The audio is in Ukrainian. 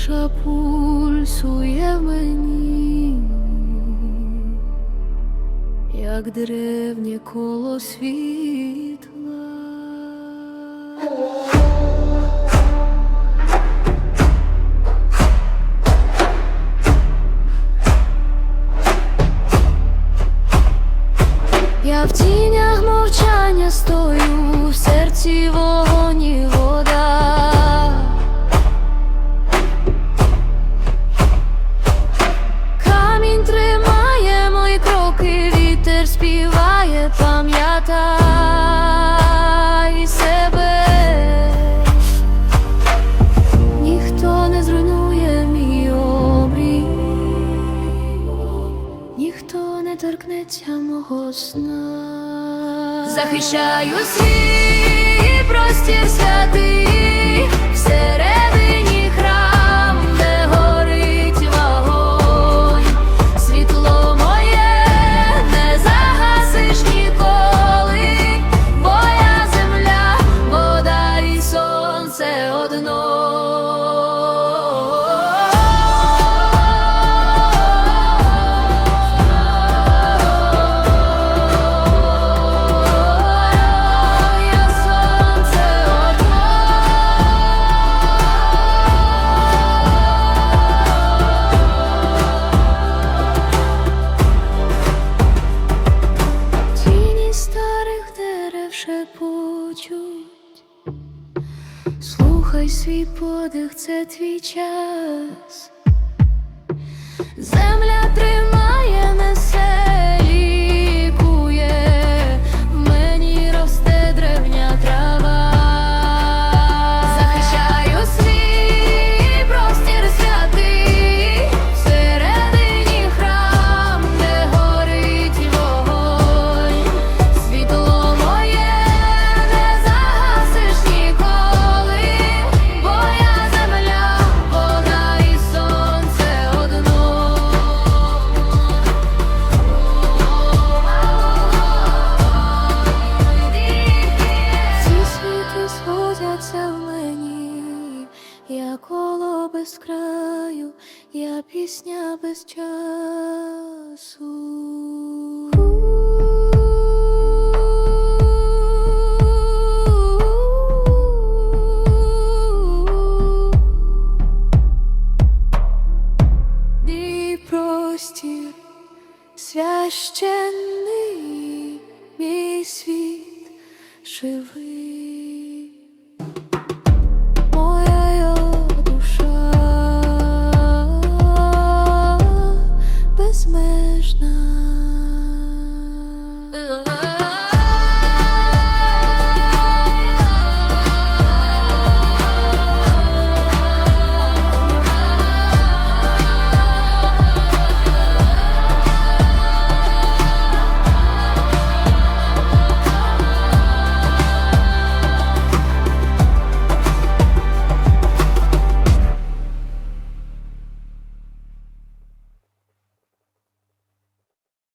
душа пульсує мені, як древнє коло світ. серця мого сна, захищаю свій простір святий. Слухай свій подих, це твій час. Земля тримає. без краю, я пісня без часу. Священний мій світ живий.